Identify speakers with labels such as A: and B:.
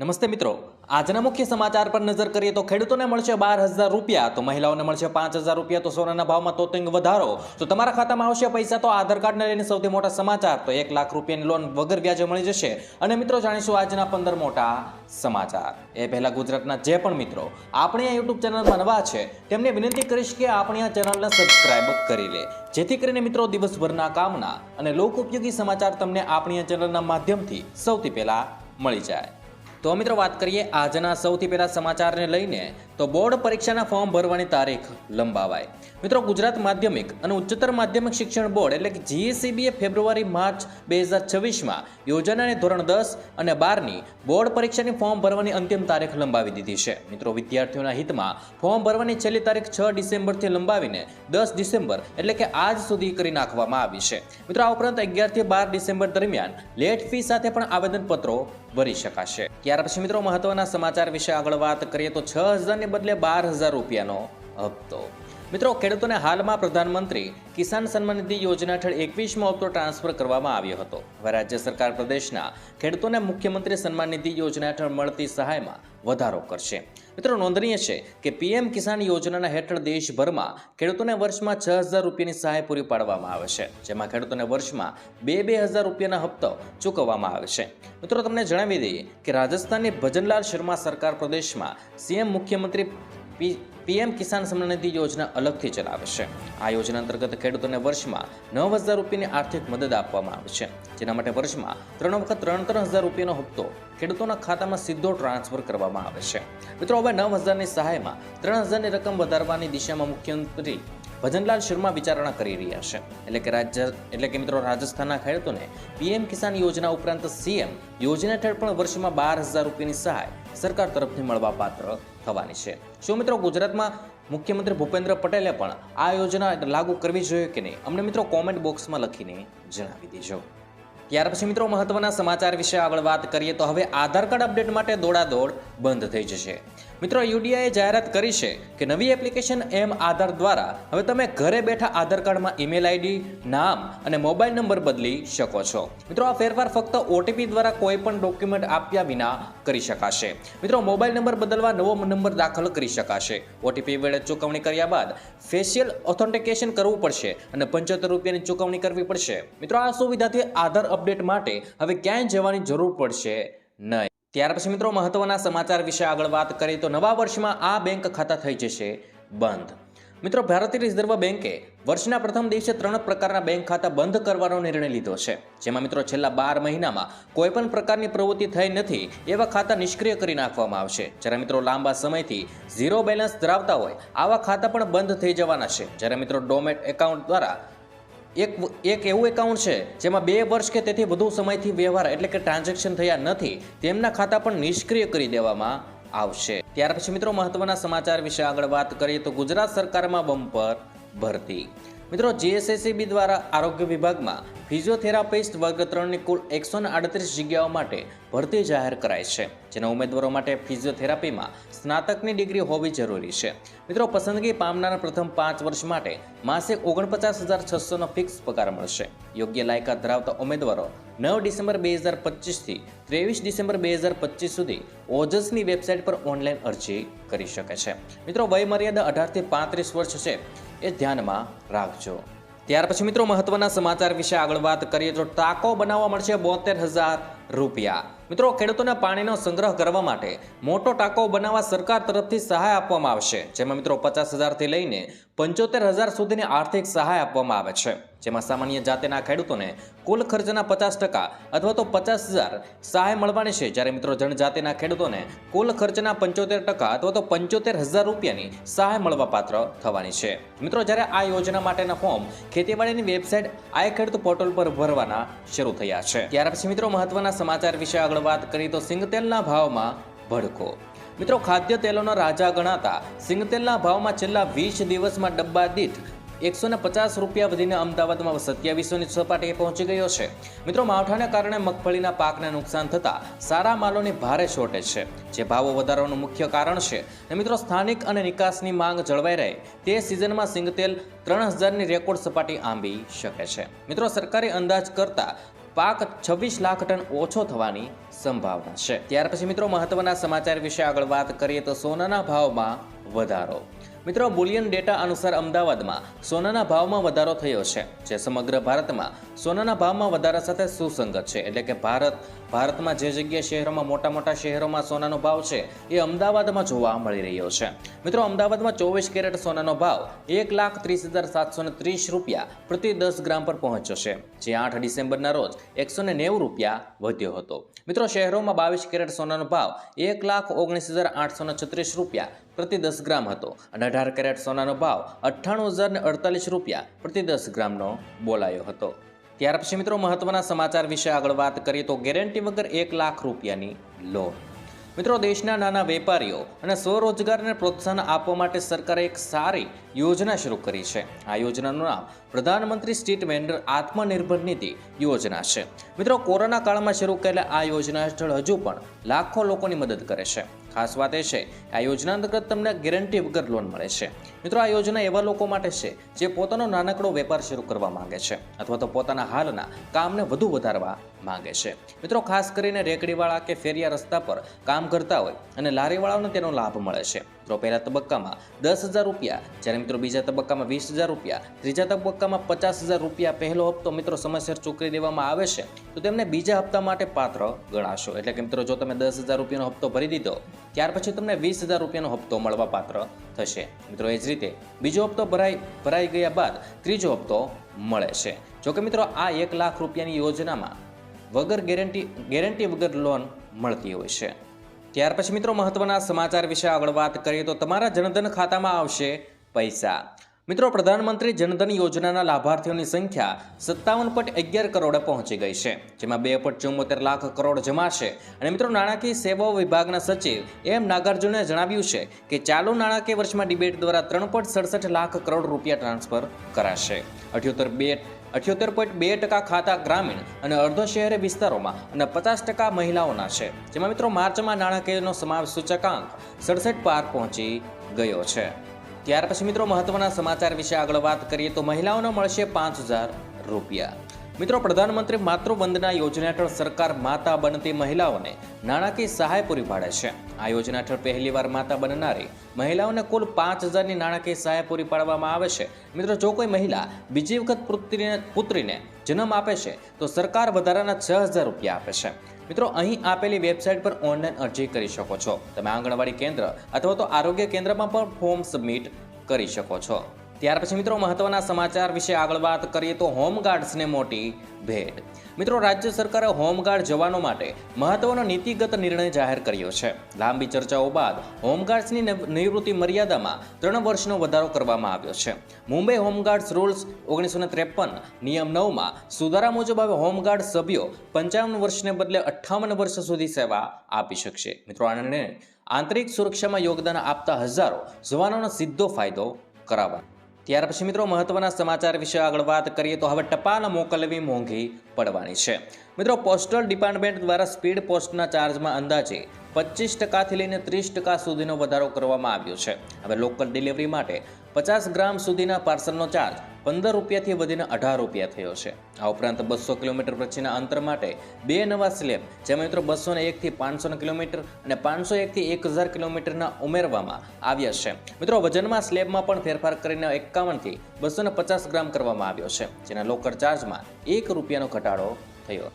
A: નમસ્તે મિત્રો આજના મુખ્ય સમાચાર પર નજર કરીએ તો ખેડૂતોને મળશે બાર હજાર રૂપિયા તો મહિલાઓને મળશે પાંચ હજાર રૂપિયા તો સોનાના ભાવમાં તોતંગ વધારો તો તમારા ખાતામાં આવશે પૈસા તો આધાર કાર્ડને લઈને સૌથી મોટા સમાચાર તો એક લાખ રૂપિયાની લોન વગર વ્યાજે મળી જશે અને મિત્રો જાણીશું આજના પંદર મોટા સમાચાર એ પહેલાં ગુજરાતના જે પણ મિત્રો આપણી આ યુટ્યુબ ચેનલમાં નવા છે તેમને વિનંતી કરીશ કે આપણી આ ચેનલને સબસ્ક્રાઇબ કરી લે જેથી કરીને મિત્રો દિવસભરના કામના અને લોક ઉપયોગી સમાચાર તમને આપણી આ ચેનલના માધ્યમથી સૌથી પહેલાં મળી જાય તો મિત્રો વાત કરીએ આજના સૌથી પહેલાં સમાચારને લઈને તો બોર્ડ પરીક્ષાના ફોર્મ ભરવાની તારીખ લંબાવાય મિત્રો ગુજરાત માધ્યમિક અને ઉચ્ચતર માધ્યમિક શિક્ષણ બોર્ડ એટલે કે જીએસસીબીએ ફેબ્રુઆરી માર્ચ બે હજાર છવ્વીસમાં યોજાનારી ધોરણ દસ અને બારની બોર્ડ પરીક્ષાની ફોર્મ ભરવાની અંતિમ તારીખ લંબાવી દીધી છે મિત્રો વિદ્યાર્થીઓના હિતમાં ફોર્મ ભરવાની છેલ્લી તારીખ છ ડિસેમ્બરથી લંબાવીને દસ ડિસેમ્બર એટલે કે આજ સુધી કરી નાખવામાં આવી છે મિત્રો આ ઉપરાંત અગિયારથી બાર ડિસેમ્બર દરમિયાન લેટ ફી સાથે પણ આવેદનપત્રો ભરી શકાશે ત્યાર પછી મિત્રો મહત્વના સમાચાર વિશે આગળ વાત કરીએ તો છ હજારની બદલે બાર હજાર રૂપિયાનો હપ્તો મિત્રો ખેડૂતોને હાલમાં પ્રધાનમંત્રી કિસાન સન્માન નિધિ યોજના હેઠળ એકવીસમો હપ્તો ટ્રાન્સફર કરવામાં આવ્યો હતો હવે રાજ્ય સરકાર પ્રદેશના ખેડૂતોને મુખ્યમંત્રી સન્માન નિધિ યોજના હેઠળ મળતી સહાયમાં વધારો કરશે મિત્રો નોંધનીય છે કે પીએમ કિસાન યોજનાના હેઠળ દેશભરમાં ખેડૂતોને વર્ષમાં છ હજાર રૂપિયાની સહાય પૂરી પાડવામાં આવે છે જેમાં ખેડૂતોને વર્ષમાં બે બે હજાર રૂપિયાના હપ્તો ચૂકવવામાં આવે છે મિત્રો તમને જણાવી દઈએ કે રાજસ્થાનની ભજનલાલ શર્મા સરકાર પ્રદેશમાં સીએમ મુખ્યમંત્રી પી પીએમ કિસાન સન્માન નિધિ યોજના અલગથી ચલાવે છે આ યોજના અંતર્ગત ખેડૂતોને વર્ષમાં નવ હજાર રૂપિયાની આર્થિક મદદ આપવામાં આવે છે જેના માટે વર્ષમાં ત્રણ વખત ત્રણ ત્રણ હજાર રૂપિયાનો હપ્તો ખેડૂતોના ખાતામાં સીધો ટ્રાન્સફર કરવામાં આવે છે મિત્રો હવે નવ હજારની સહાયમાં ત્રણ હજારની રકમ વધારવાની દિશામાં મુખ્યમંત્રી ભજનલાલ શર્મા વિચારણા કરી રહ્યા છે એટલે કે રાજ્ય એટલે કે મિત્રો રાજસ્થાનના ખેડૂતોને પીએમ કિસાન યોજના ઉપરાંત સીએમ યોજના હેઠળ પણ વર્ષમાં બાર હજાર રૂપિયાની સહાય સરકાર તરફથી મળવાપાત્ર થવાની છે શું મિત્રો ગુજરાતમાં મુખ્યમંત્રી ભૂપેન્દ્ર પટેલે પણ આ યોજના લાગુ કરવી જોઈએ કે નહીં અમને મિત્રો કોમેન્ટ બોક્સમાં લખીને જણાવી દેજો ત્યાર પછી મિત્રો મહત્વના સમાચાર વિશે આગળ વાત કરીએ તો હવે આધાર કાર્ડ અપડેટ માટે દોડાદોડ બંધ થઈ જશે મિત્રો યુડીઆઈએ જાહેરાત કરી છે કે નવી એપ્લિકેશન એમ આધાર દ્વારા હવે તમે ઘરે બેઠા આધાર કાર્ડમાં ઈમેલ આઈડી નામ અને મોબાઈલ નંબર બદલી શકો છો મિત્રો આ ફેરફાર ફક્ત ઓટીપી દ્વારા કોઈ પણ ડોક્યુમેન્ટ આપ્યા વિના કરી શકાશે મિત્રો મોબાઈલ નંબર બદલવા નવો નંબર દાખલ કરી શકાશે ઓટીપી વેળે ચૂકવણી કર્યા બાદ ફેશિયલ ઓથેન્ટિકેશન કરવું પડશે અને પંચોતેર રૂપિયાની ચૂકવણી કરવી પડશે મિત્રો આ સુવિધાથી આધાર અપડેટ માટે હવે ક્યાંય જવાની જરૂર પડશે નહીં ત્યાર પછી મિત્રો મહત્વના સમાચાર વિશે આગળ વાત કરીએ તો નવા વર્ષમાં આ બેંક ખાતા થઈ જશે બંધ મિત્રો ભારતીય રિઝર્વ બેંકે વર્ષના પ્રથમ દિવસે ત્રણ પ્રકારના બેંક ખાતા બંધ કરવાનો નિર્ણય લીધો છે જેમાં મિત્રો છેલ્લા બાર મહિનામાં કોઈપણ પ્રકારની પ્રવૃત્તિ થઈ નથી એવા ખાતા નિષ્ક્રિય કરી નાખવામાં આવશે જ્યારે મિત્રો લાંબા સમયથી ઝીરો બેલેન્સ ધરાવતા હોય આવા ખાતા પણ બંધ થઈ જવાના છે જ્યારે મિત્રો ડોમેટ એકાઉન્ટ દ્વારા એક એક એવું એકાઉન્ટ છે જેમાં બે વર્ષ કે તેથી વધુ સમયથી વ્યવહાર એટલે કે ટ્રાન્ઝેક્શન થયા નથી તેમના ખાતા પણ નિષ્ક્રિય કરી દેવામાં આવશે ત્યાર પછી મિત્રો મહત્વના સમાચાર વિશે આગળ વાત કરીએ તો ગુજરાત સરકારમાં બમ્પર ભરતી મિત્રો જીએસએસસીબી દ્વારા આરોગ્ય વિભાગમાં ફિઝિયોથેરાપિસ્ટ વર્ગ ત્રણની કુલ એકસો આડત્રીસ જગ્યાઓ માટે ભરતી જાહેર કરાઈ છે જેના ઉમેદવારો માટે ફિઝિયોથેરાપીમાં સ્નાતકની ડિગ્રી હોવી જરૂરી છે મિત્રો પસંદગી પામનારા પ્રથમ પાંચ વર્ષ માટે માસિક ઓગણપચાસ હજાર છસોનો ફિક્સ પગાર મળશે યોગ્ય લાયકાત ધરાવતા ઉમેદવારો નવ ડિસેમ્બર બે હજાર પચીસથી ત્રેવીસ ડિસેમ્બર બે હજાર પચીસ સુધી ઓજસની વેબસાઇટ પર ઓનલાઈન અરજી કરી શકે છે મિત્રો વયમર્યાદા અઢારથી પાંત્રીસ વર્ષ છે એ ધ્યાનમાં રાખજો ત્યાર પછી મિત્રો મહત્વના સમાચાર વિશે આગળ વાત કરીએ તો ટાંકો બનાવવા મળશે બોતેર હજાર રૂપિયા મિત્રો ખેડૂતોના પાણીનો સંગ્રહ કરવા માટે મોટો ટાંકો બનાવવા સરકાર તરફથી સહાય આપવામાં આવશે જેમાં મિત્રો પચાસ હજારથી લઈને પંચોતેર હજાર સુધીની આર્થિક સહાય આપવામાં આવે છે જેમાં સામાન્ય જાતિના ખેડૂતોને કુલ ખર્ચના પચાસ ટકા અથવા તો પચાસ હજાર સહાય મળવાની છે જ્યારે મિત્રો જનજાતિના ખેડૂતોને કુલ ખર્ચના પંચોતેર ટકા અથવા તો પંચોતેર હજાર રૂપિયાની સહાય મળવાપાત્ર થવાની છે મિત્રો જ્યારે આ યોજના માટેના ફોર્મ ખેતીવાડીની વેબસાઇટ આય ખેડૂત પોર્ટલ પર ભરવાના શરૂ થયા છે ત્યાર પછી મિત્રો મહત્વના સમાચાર વિશે આગળ વાત કરીએ તો સિંગતેલના ભાવમાં ભડકો મિત્રો ખાદ્ય તેલોના રાજા ગણાતા સિંગતેલના ભાવમાં છેલ્લા વીસ દિવસમાં ડબ્બા દીઠ એકસો ને પચાસ રૂપિયા વધીને અમદાવાદમાં સત્યાવીસોની સપાટીએ પહોંચી ગયો છે મિત્રો માવઠાને કારણે મગફળીના પાકને નુકસાન થતા સારા માલોની ભારે શોર્ટેજ છે જે ભાવો વધારવાનું મુખ્ય કારણ છે અને મિત્રો સ્થાનિક અને નિકાસની માંગ જળવાઈ રહે તે સિઝનમાં સિંગતેલ ત્રણ હજારની રેકોર્ડ સપાટી આંબી શકે છે મિત્રો સરકારી અંદાજ કરતાં પાક છવ્વીસ લાખ ટન ઓછો થવાની સંભાવના છે ત્યાર પછી મિત્રો મહત્વના સમાચાર વિશે આગળ વાત કરીએ તો સોનાના ભાવમાં વધારો મિત્રો બુલિયન ડેટા અનુસાર અમદાવાદમાં સોનાના ભાવમાં વધારો થયો છે જે સમગ્ર ભારતમાં સોનાના ભાવમાં વધારા સાથે સુસંગત છે એટલે કે ભારત ભારતમાં જે જગ્યાએ શહેરોમાં મોટા મોટા શહેરોમાં સોનાનો ભાવ છે એ અમદાવાદમાં જોવા મળી રહ્યો છે મિત્રો અમદાવાદમાં ચોવીસ કેરેટ સોનાનો ભાવ એક લાખ ત્રીસ હજાર સાતસો ત્રીસ રૂપિયા પ્રતિ દસ ગ્રામ પર પહોંચ્યો છે જે આઠ ડિસેમ્બરના રોજ એકસો નેવું રૂપિયા વધ્યો હતો મિત્રો શહેરોમાં બાવીસ કેરેટ સોનાનો ભાવ એક લાખ ઓગણીસ હજાર આઠસો છત્રીસ રૂપિયા પ્રતિ દસ ગ્રામ હતો અને અઢાર કેરેટ સોનાનો ભાવ અઠ્ઠાણું હજાર હજારને અડતાલીસ રૂપિયા પ્રતિ દસ ગ્રામનો બોલાયો હતો ત્યાર પછી મિત્રો મહત્વના સમાચાર વિશે આગળ વાત કરીએ તો ગેરંટી વગર એક લાખ રૂપિયાની લોન મિત્રો દેશના નાના વેપારીઓ અને સ્વરોજગારને પ્રોત્સાહન આપવા માટે સરકારે એક સારી યોજના શરૂ કરી છે આ યોજનાનું નામ પ્રધાનમંત્રી સ્ટેટ વેન્ડર આત્મનિર્ભર નિધિ યોજના છે મિત્રો કોરોના કાળમાં શરૂ કરેલા આ યોજના હેઠળ હજુ પણ લાખો લોકોની મદદ કરે છે ખાસ વાત એ છે આ યોજના અંતર્ગત તમને ગેરંટી વગર લોન મળે છે મિત્રો આ યોજના એવા લોકો માટે છે જે પોતાનો નાનકડો વેપાર શરૂ કરવા માંગે છે અથવા તો પોતાના હાલના કામને વધુ વધારવા માંગે છે મિત્રો ખાસ કરીને રેકડીવાળા કે ફેરિયા રસ્તા પર કામ કરતા હોય અને લારીવાળાઓને તેનો લાભ મળે છે મિત્રો પહેલા તબક્કામાં દસ હજાર રૂપિયા જ્યારે મિત્રો બીજા તબક્કામાં વીસ હજાર રૂપિયા ત્રીજા તબક્કામાં પચાસ હજાર રૂપિયા પહેલો હપ્તો મિત્રો સમયસર ચૂકવી દેવામાં આવે છે તો તેમને બીજા હપ્તા માટે પાત્ર ગણાશો એટલે કે મિત્રો જો તમે દસ હજાર રૂપિયાનો હપ્તો ભરી દીધો ત્યાર પછી તમને વીસ હજાર રૂપિયાનો હપ્તો મળવા પાત્ર થશે મિત્રો એ જ રીતે બીજો હપ્તો ભરાઈ ભરાઈ ગયા બાદ ત્રીજો હપ્તો મળે છે જોકે મિત્રો આ એક લાખ રૂપિયાની યોજનામાં વગર ગેરંટી ગેરંટી વગર લોન મળતી હોય છે ત્યાર પછી મિત્રો મહત્વના સમાચાર વિશે આગળ વાત કરીએ તો તમારા જનધન ખાતામાં આવશે પૈસા મિત્રો પ્રધાનમંત્રી જનધન યોજનાના લાભાર્થીઓની સંખ્યા સત્તાવન પોઈન્ટ અગિયાર કરોડે પહોંચી ગઈ છે જેમાં બે પોઈન્ટ ચુમ્મોતેર લાખ કરોડ જમાશે અને મિત્રો નાણાકીય સેવાઓ વિભાગના સચિવ એમ નાગાર્જુને જણાવ્યું છે કે ચાલુ નાણાકીય વર્ષમાં ડિબેટ દ્વારા ત્રણ પોઈન્ટ સડસઠ લાખ કરોડ રૂપિયા ટ્રાન્સફર કરાશે અઠ્યોતેર બે અઠ્યોતેર પોઈન્ટ બે ટકા ખાતા ગ્રામીણ અને અડધો શહેરી વિસ્તારોમાં અને પચાસ ટકા મહિલાઓના છે જેમાં મિત્રો માર્ચમાં નાણાકીયનો સમાવેશ સૂચકાંક સડસઠ પાર પહોંચી ગયો છે ત્યાર પછી મિત્રો મહત્વના સમાચાર વિશે આગળ વાત કરીએ તો મહિલાઓને મળશે પાંચ હજાર રૂપિયા મિત્રો પ્રધાનમંત્રી માતૃવંદના યોજના હેઠળ સરકાર માતા બનતી મહિલાઓને નાણાકીય સહાય પૂરી પાડે છે આ યોજના હેઠળ પહેલીવાર માતા બનનારી મહિલાઓને કુલ પાંચ હજારની નાણાકીય સહાય પૂરી પાડવામાં આવે છે મિત્રો જો કોઈ મહિલા બીજી વખત પુત્રીને પુત્રીને જન્મ આપે છે તો સરકાર વધારાના છ હજાર રૂપિયા આપે છે મિત્રો અહીં આપેલી વેબસાઇટ પર ઓનલાઈન અરજી કરી શકો છો તમે આંગણવાડી કેન્દ્ર અથવા તો આરોગ્ય કેન્દ્રમાં પણ ફોર્મ સબમિટ કરી શકો છો ત્યાર પછી મિત્રો મહત્વના સમાચાર વિશે આગળ વાત કરીએ તો હોમગાર્ડ્સને મોટી ભેટ મિત્રો રાજ્ય સરકારે હોમગાર્ડ જવાનો માટે મહત્વનો નીતિગત નિર્ણય જાહેર કર્યો છે લાંબી ચર્ચાઓ બાદ હોમગાર્ડ્સની નિવૃત્તિ મર્યાદામાં ત્રણ વર્ષનો વધારો કરવામાં આવ્યો છે મુંબઈ હોમગાર્ડ્સ રૂલ્સ ઓગણીસો ને ત્રેપન નિયમ નવમાં સુધારા મુજબ હવે હોમગાર્ડ સભ્યો પંચાવન વર્ષને બદલે અઠ્ઠાવન વર્ષ સુધી સેવા આપી શકશે મિત્રો આ નિર્ણય આંતરિક સુરક્ષામાં યોગદાન આપતા હજારો જવાનોનો સીધો ફાયદો કરાવવા ત્યાર પછી મિત્રો મહત્વના સમાચાર વિશે આગળ વાત કરીએ તો હવે ટપાલ મોકલવી મોંઘી પડવાની છે મિત્રો પોસ્ટલ ડિપાર્ટમેન્ટ દ્વારા સ્પીડ પોસ્ટના ચાર્જમાં અંદાજે પચીસ ટકાથી લઈને ત્રીસ ટકા સુધીનો વધારો કરવામાં આવ્યો છે હવે લોકલ ડિલિવરી માટે પચાસ ગ્રામ સુધીના પાર્સલનો ચાર્જ પંદર રૂપિયાથી વધીને અઢાર રૂપિયા થયો છે આ ઉપરાંત બસો કિલોમીટર પછીના અંતર માટે બે નવા સ્લેબ જેમાં મિત્રો બસો ને એકથી પાંચસો કિલોમીટર અને પાંચસો એકથી એક હજાર કિલોમીટરના ઉમેરવામાં આવ્યા છે મિત્રો વજનમાં સ્લેબમાં પણ ફેરફાર કરીને એકાવનથી બસો પચાસ ગ્રામ કરવામાં આવ્યો છે જેના લોકર ચાર્જમાં એક રૂપિયાનો ઘટાડો થયો